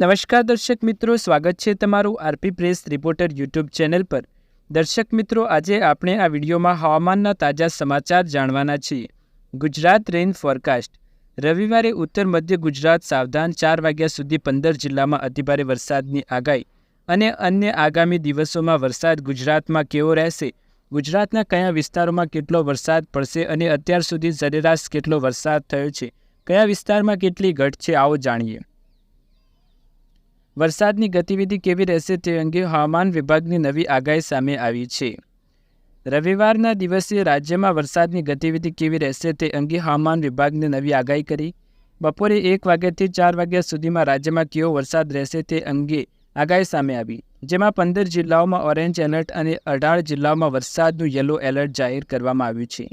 નમસ્કાર દર્શક મિત્રો, સ્વાગત છે તમારું RP press reporter YouTube channel પર. દર્શક મિત્રો, આજે આપણે આ વિડીયોમાં હવામાનના તાજા સમાચાર જાણવાના છીએ. Gujarat rain forecast. રવિવારે ઉત્તર મધ્ય ગુજરાત સાવધાન ચાર વાગ્યા સુધી પંદર જિલ્લામાં અતિભારે વરસાદની આગાહી અને અન્ય આગામી દિવસોમાં વરસાદ ગુજરાતમાં કેવો રહેશે? ગુજરાતના કયા વિસ્તારોમાં કેટલો વરસાદ પડશે અને અત્યાર સુધી સરેરાશ કેટલો વરસાદ થયો છે? કયા વિસ્તારમાં કેટલી ઘટ છે, આવો જાણીએ. વરસાદની ગતિવિધિ કેવી રહેશે તે અંગે હવામાન વિભાગની નવી આગાહી સામે આવી છે. રવિવારના દિવસે રાજ્યમાં વરસાદની ગતિવિધિ કેવી રહેશે તે અંગે હવામાન વિભાગની નવી આગાહી કરી. બપોરે એક વાગ્યાથી ચાર વાગ્યા સુધીમાં રાજ્યમાં કેવો વરસાદ રહેશે તે અંગે આગાહી સામે આવી. જેમાં પંદર જિલ્લાઓમાં ઓરેન્જ એલર્ટ અને અઢાર જિલ્લાઓમાં વરસાદનું યલો એલર્ટ જાહેર કરવામાં આવ્યું છે.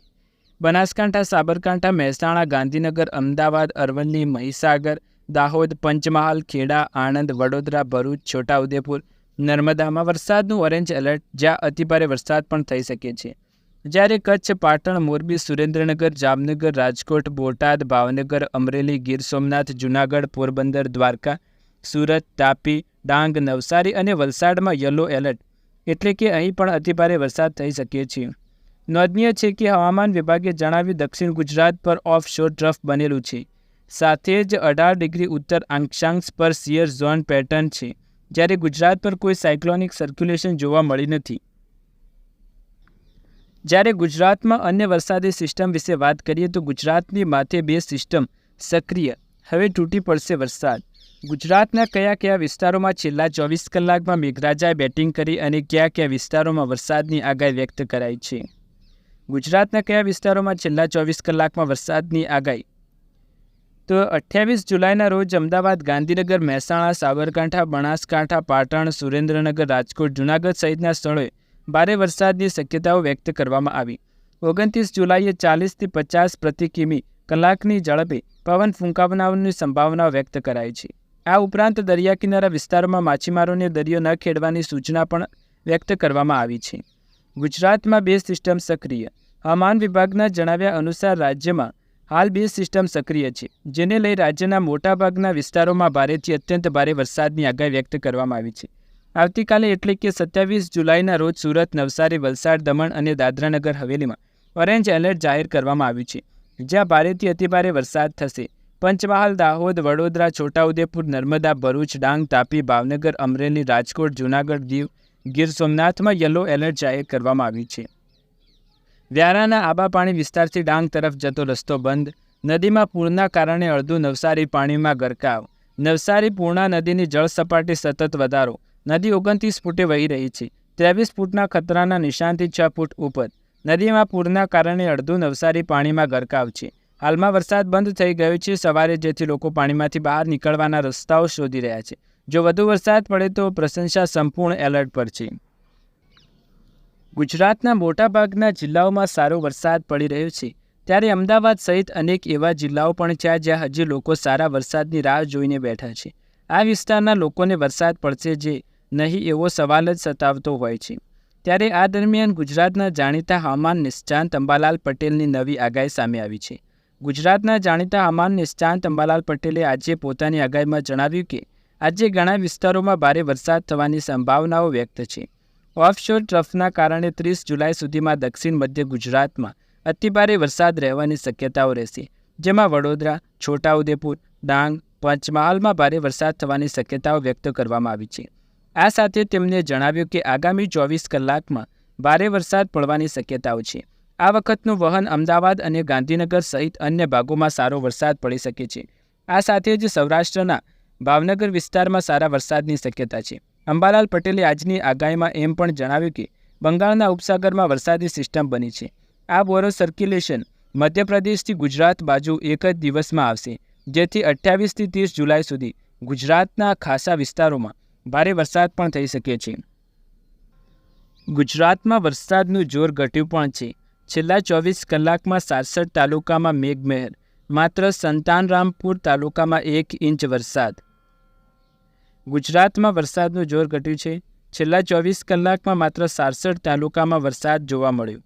બનાસકાંઠા, સાબરકાંઠા, મહેસાણા, ગાંધીનગર, અમદાવાદ, અરવલ્લી, મહીસાગર દાહોદ, પંચમહાલ, ખેડા, આણંદ, વડોદરા, ભરૂચ, છોટાઉદેપુર, નર્મદામાં વરસાદનું ઓરેન્જ એલર્ટ, જ્યાં અતિભારે વરસાદ પણ થઈ શકે છે. જ્યારે કચ્છ, પાટણ, મોરબી, સુરેન્દ્રનગર, જામનગર, રાજકોટ, બોટાદ, ભાવનગર, અમરેલી, ગીર સોમનાથ, જૂનાગઢ, પોરબંદર, દ્વારકા, સુરત, તાપી, ડાંગ, નવસારી અને વલસાડમાં યલો એલર્ટ. એટલે કે અહીં પણ અતિભારે વરસાદ થઈ શકે છે. નોંધનીય છે કે હવામાન વિભાગે જણાવ્યું, દક્ષિણ ગુજરાત પર ઓફ શોર ટ્રફ બનેલું છે. સાથે જ અઢાર ડિગ્રી ઉત્તર અક્ષાંશ પર સિયર ઝોન પેટર્ન છે, જ્યારે ગુજરાત પર કોઈ સાયક્લોનિક સર્ક્યુલેશન જોવા મળી નથી. જ્યારે ગુજરાતમાં અન્ય વરસાદી સિસ્ટમ વિશે વાત કરીએ તો ગુજરાતની માથે બે સિસ્ટમ સક્રિય, હવે તૂટી પડશે વરસાદ. ગુજરાતના કયા કયા વિસ્તારોમાં છેલ્લા ચોવીસ કલાકમાં મેઘરાજાએ બેટિંગ કરી અને કયા કયા વિસ્તારોમાં વરસાદની આગાહી વ્યક્ત કરાઈ છે? ગુજરાતના કયા વિસ્તારોમાં છેલ્લા ચોવીસ કલાકમાં વરસાદની આગાહી તો અઠ્યાવીસ જુલાઈના રોજ અમદાવાદ ગાંધીનગર, મહેસાણા, સાબરકાંઠા, બનાસકાંઠા, પાટણ, સુરેન્દ્રનગર, રાજકોટ, જૂનાગઢ સહિતના સ્થળોએ ભારે વરસાદની શક્યતાઓ વ્યક્ત કરવામાં આવી. ઓગણત્રીસ જુલાઈએ ચાલીસથી પચાસ પ્રતિ કિમી કલાકની ઝડપે પવન ફૂંકાવનારની સંભાવના વ્યક્ત કરાઈ છે. આ ઉપરાંત દરિયા કિનારા વિસ્તારોમાં માછીમારોને દરિયો ન ખેડવાની સૂચના પણ વ્યક્ત કરવામાં આવી છે. ગુજરાતમાં બે સિસ્ટમ સક્રિય. હવામાન વિભાગના જણાવ્યા અનુસાર રાજ્યમાં હાલ બે સિસ્ટમ સક્રિય છે, જેને લઈ રાજ્યના મોટાભાગના વિસ્તારોમાં ભારેથી અત્યંત ભારે વરસાદની આગાહી વ્યક્ત કરવામાં આવી છે. આવતીકાલે એટલે કે સત્યાવીસ જુલાઈના રોજ સુરત, નવસારી, વલસાડ, દમણ અને દાદરાનગર હવેલીમાં ઓરેન્જ એલર્ટ જાહેર કરવામાં આવ્યું છે, જ્યાં ભારેથી અતિભારે વરસાદ થશે. પંચમહાલ, દાહોદ, વડોદરા, છોટાઉદેપુર, નર્મદા, ભરૂચ, ડાંગ, તાપી, ભાવનગર, અમરેલી, રાજકોટ, જૂનાગઢ દીવ, ગીર સોમનાથમાં યલો એલર્ટ જાહેર કરવામાં આવ્યું છે. વ્યારાના આબાપાણી વિસ્તારથી ડાંગ તરફ જતો રસ્તો બંધ. નદીમાં પૂરના કારણે અડધું નવસારી પાણીમાં ગરકાવ. નવસારી પૂર્ણા નદીની જળ સપાટી સતત વધારો. નદી ઓગણત્રીસ ફૂટે વહી રહી છે. ત્રેવીસ ફૂટના ખતરાના નિશાનથી છ ફૂટ ઉપર. નદીમાં પૂરના કારણે અડધું નવસારી પાણીમાં ગરકાવ છે. હાલમાં વરસાદ બંધ થઈ ગયો છે સવારે જેથી લોકો પાણીમાંથી બહાર નીકળવાના રસ્તાઓ શોધી રહ્યા છે. જો વધુ વરસાદ પડે તો પ્રશંસા સંપૂર્ણ એલર્ટ પર છે. ગુજરાતના મોટાભાગના જિલ્લાઓમાં સારો વરસાદ પડી રહ્યો છે. ત્યારે અમદાવાદ સહિત અનેક એવા જિલ્લાઓ પણ છે જ્યાં હજી લોકો સારા વરસાદની રાહ જોઈને બેઠા છે. આ વિસ્તારના લોકોને વરસાદ પડશે જે નહીં એવો સવાલ જ સતાવતો હોય છે. ત્યારે આ દરમિયાન ગુજરાતના જાણીતા હવામાન નિષ્ણાંત અંબાલાલ પટેલની નવી આગાહી સામે આવી છે. ગુજરાતના જાણીતા હવામાન નિષ્ણાંત અંબાલાલ પટેલે આજે પોતાની આગાહીમાં જણાવ્યું કે, આજે ઘણા વિસ્તારોમાં ભારે વરસાદ થવાની સંભાવનાઓ વ્યક્ત છે. ઓફશોર ટ્રફના કારણે ત્રીસ જુલાઈ સુધીમાં દક્ષિણ મધ્ય ગુજરાતમાં અતિભારે વરસાદ રહેવાની શક્યતાઓ રહેશે, જેમાં વડોદરા, છોટાઉદેપુર, ડાંગ, પંચમહાલમાં ભારે વરસાદ થવાની શક્યતાઓ વ્યક્ત કરવામાં આવી છે. આ સાથે તેમણે જણાવ્યું કે આગામી ચોવીસ કલાકમાં ભારે વરસાદ પડવાની શક્યતાઓ છે. આ વખતનું વહન અમદાવાદ અને ગાંધીનગર સહિત અન્ય ભાગોમાં સારો વરસાદ પડી શકે છે. આ સાથે જ સૌરાષ્ટ્રના ભાવનગર વિસ્તારમાં સારા વરસાદની શક્યતા છે. અંબાલાલ પટેલે આજની આગાહીમાં એમ પણ જણાવ્યું કે, બંગાળના ઉપસાગરમાં વરસાદી સિસ્ટમ બની છે. આ બોરો સર્ક્યુલેશન મધ્યપ્રદેશથી ગુજરાત બાજુ એક જ દિવસમાં આવશે, જેથી અઠ્યાવીસથી ત્રીસ જુલાઈ સુધી ગુજરાતના ખાસા વિસ્તારોમાં ભારે વરસાદ પણ થઈ શકે છે. ગુજરાતમાં વરસાદનું જોર ઘટ્યું પણ છે. છેલ્લા ચોવીસ કલાકમાં સાસઠ તાલુકામાં મેઘમહેર, માત્ર સંતાનરામપુર તાલુકામાં એક ઇંચ વરસાદ ગુજરાતમાં વરસાદનું જોર ઘટ્યું છે. છેલ્લા ચોવીસ કલાકમાં માત્ર સાસઠ તાલુકામાં વરસાદ જોવા મળ્યો.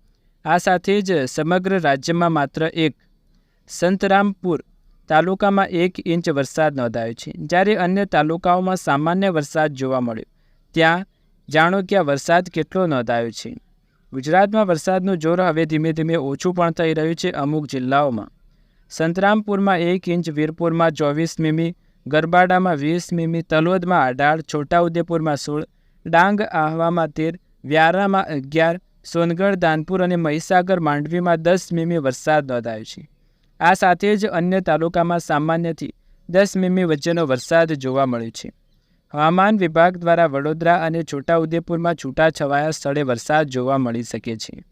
આ સાથે જ સમગ્ર રાજ્યમાં માત્ર એક સંતરામપુર તાલુકામાં એક ઇંચ વરસાદ નોંધાયો છે. જ્યારે અન્ય તાલુકાઓમાં સામાન્ય વરસાદ જોવા મળ્યો. ત્યાં જાણો કે આ વરસાદ કેટલો નોંધાયો છે. ગુજરાતમાં વરસાદનું જોર હવે ધીમે ધીમે ઓછું પણ થઈ રહ્યું છે અમુક જિલ્લાઓમાં. સંતરામપુરમાં એક ઇંચ, વીરપુરમાં ચોવીસ મીમી ગરબાડામાં વીસ મીમી તલોદમાં અઢાર, છોટાઉદેપુરમાં સોળ, ડાંગ આહવામાં તેર, વ્યારામાં અગિયાર, સોનગઢ, દાનપુર અને મહીસાગર માંડવીમાં દસ મીમી વરસાદ નોંધાયો છે. આ સાથે જ અન્ય તાલુકામાં સામાન્યથી દસ મીમી વચ્ચેનો વરસાદ જોવા મળ્યો છે. હવામાન વિભાગ દ્વારા વડોદરા અને છોટાઉદેપુરમાં છૂટાછવાયા સ્થળે વરસાદ જોવા મળી શકે છે.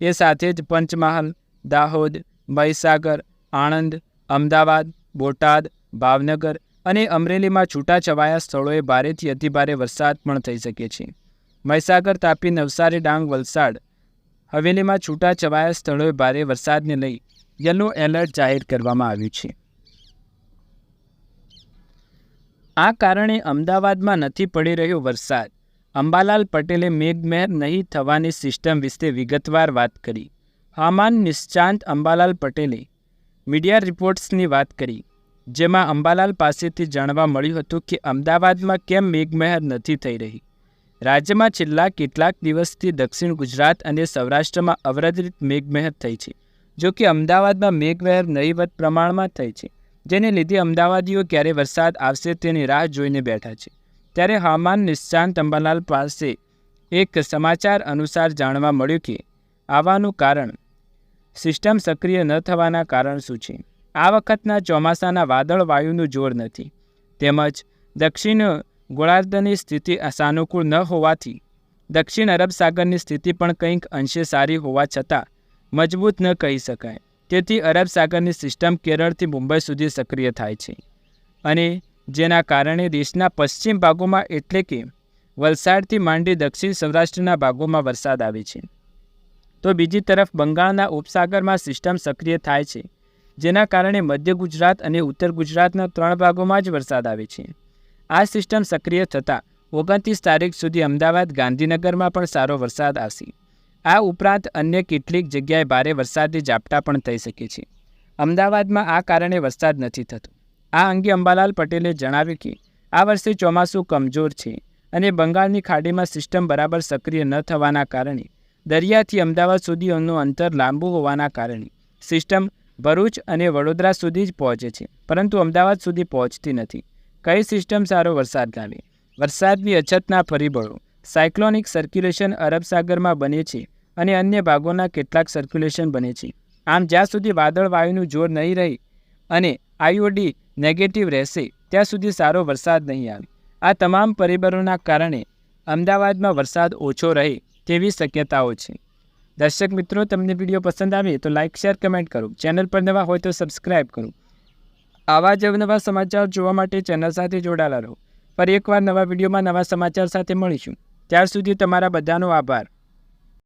એ સાથે જ પંચમહાલ, દાહોદ, મહીસાગર, આણંદ, અમદાવાદ, બોટાદ, ભાવનગર અને અમરેલીમાં છૂટાછવાયા સ્થળોએ ભારેથી અતિભારે વરસાદ પણ થઈ શકે છે. મહીસાગર, તાપી, નવસારી, ડાંગ, વલસાડ હવેલીમાં છૂટાછવાયા સ્થળોએ ભારે વરસાદને લઈ યલો એલર્ટ જાહેર કરવામાં આવ્યું છે. આ કારણે અમદાવાદમાં નથી પડી રહ્યો વરસાદ. અંબાલાલ પટેલે મેઘમહેર નહીં થવાની સિસ્ટમ વિશે વિગતવાર વાત કરી. હવામાન નિષ્ણાંત અંબાલાલ પટેલે મીડિયા રિપોર્ટ્સની વાત કરી. જેમાં અંબાલાલ પાસેથી જાણવા મળ્યું હતું કે અમદાવાદમાં કેમ મેઘમહેર નથી થઈ રહી. રાજ્યમાં છેલ્લા કેટલાક દિવસથી દક્ષિણ ગુજરાત અને સૌરાષ્ટ્રમાં અવરદિત મેઘમહેર થઈ છે, જો કે અમદાવાદમાં મેઘમહેર નહીવત પ્રમાણમાં થઈ છે. જેને લીધે અમદાવાદીઓ ક્યારે વરસાદ આવશે તેની રાહ જોઈને બેઠા છે. ત્યારે હવામાન નિષ્ણાંત અંબાલાલ પાસે એક સમાચાર અનુસાર જાણવા મળ્યું કે આવાનું કારણ સિસ્ટમ સક્રિય ન થવાના કારણ શું છે? આ વખતના ચોમાસાના વાદળ વાયુનું જોર નથી. તેમજ દક્ષિણ ગોળાર્ધની સ્થિતિ સાનુકૂળ ન હોવાથી દક્ષિણ અરબ સાગરની સ્થિતિ પણ કંઈક અંશે સારી હોવા છતાં મજબૂત ન કહી શકાય. તેથી અરબ સાગરની સિસ્ટમ કેરળથી મુંબઈ સુધી સક્રિય થાય છે. અને જેના કારણે દેશના પશ્ચિમ ભાગોમાં એટલે કે વલસાડથી માંડી દક્ષિણ સૌરાષ્ટ્રના ભાગોમાં વરસાદ આવે છે. તો બીજી તરફ બંગાળના ઉપસાગરમાં સિસ્ટમ સક્રિય થાય છે. જેના કારણે મધ્ય ગુજરાત અને ઉત્તર ગુજરાતના ત્રણ ભાગોમાં જ વરસાદ આવે છે. આ સિસ્ટમ સક્રિય થતાં ઓગણત્રીસ તારીખ સુધી અમદાવાદ ગાંધીનગરમાં પણ સારો વરસાદ આવશે. આ ઉપરાંત અન્ય કેટલીક જગ્યાએ ભારે વરસાદી ઝાપટા પણ થઈ શકે છે. અમદાવાદમાં આ કારણે વરસાદ નથી થતો. આ અંગે અંબાલાલ પટેલે જણાવ્યું કે, આ વર્ષે ચોમાસું કમજોર છે અને બંગાળની ખાડીમાં સિસ્ટમ બરાબર સક્રિય ન થવાના કારણે દરિયાથી અમદાવાદ સુધીનું અંતર લાંબુ હોવાના કારણે સિસ્ટમ ભરૂચ અને વડોદરા સુધી જ પહોંચે છે, પરંતુ અમદાવાદ સુધી પહોંચતી નથી. કઈ સિસ્ટમ સારો વરસાદ લાવે? વરસાદની અછતના પરિબળો, સાયક્લોનિક સર્ક્યુલેશન અરબ સાગરમાં બને છે અને અન્ય ભાગોના કેટલાક સર્ક્યુલેશન બને છે. આમ જ્યાં સુધી વાદળ વાયુનું જોર નહીં રહે અને આઈઓડી નેગેટિવ રહેશે, ત્યાં સુધી સારો વરસાદ નહીં આવે. આ તમામ પરિબળોના કારણે અમદાવાદમાં વરસાદ ઓછો રહે તેવી શક્યતાઓ છે. દર્શક મિત્રો, તમને વીડિયો પસંદ આવે તો લાઇક શેર કમેન્ટ કરો. ચેનલ પર નવા હોય તો સબસ્ક્રાઇબ કરો. આવા જ અવનવા સમાચાર જોવા માટે ચેનલ સાથે જોડાયેલા રહો. ફરી એકવાર નવા વિડીયોમાં નવા સમાચાર સાથે મળીશું. ત્યાર સુધી તમારા બધાનો આભાર.